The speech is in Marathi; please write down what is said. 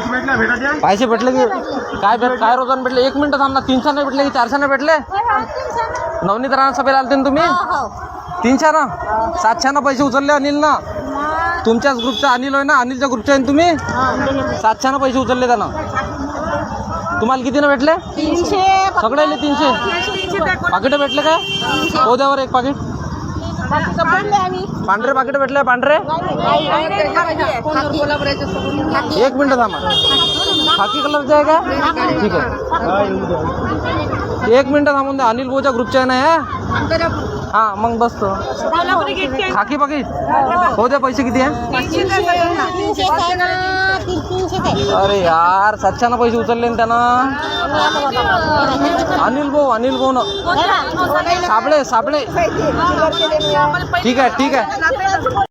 पैसे भेटले की काय भेट काय रोजानं भेटले? एक मिनिट थांबना तीनशे नाही भेटले की चारशे नाही भेटले? नवनीत राणा सभेला आलते ना तुम्ही? तीनशे ना? सातशे ना पैसे उचलले अनिल ना? तुमच्याच ग्रुपचा अनिल आहे ना? अनिलच्या ग्रुपचे आहे ना तुम्ही? सातशे ना पैसे उचलले त्यानं. तुम्हाला किती ना भेटले? तीनशे सगळ्याले तीनशे? पाकिट भेटले काय? हो द्यावर एक पाकिट. पांढरे पाकिट भेटले पांढरे? एक मिनिट थांबा. खाकी कलरचे आहे का? ठीक आहे. एक मिनिट थांबून द्या. अनिल भाऊच्या ग्रुपच्या आहे ना हे? हा मग बसतो. खाकी पाकिट हो द्या पैसे किती आहे? अरे यार सातशे पैसे उचलले ना त्यानं? अनिल भाऊ अनिल भाऊ न. साबळे साबळे. ठीक आहे ठीक आहे.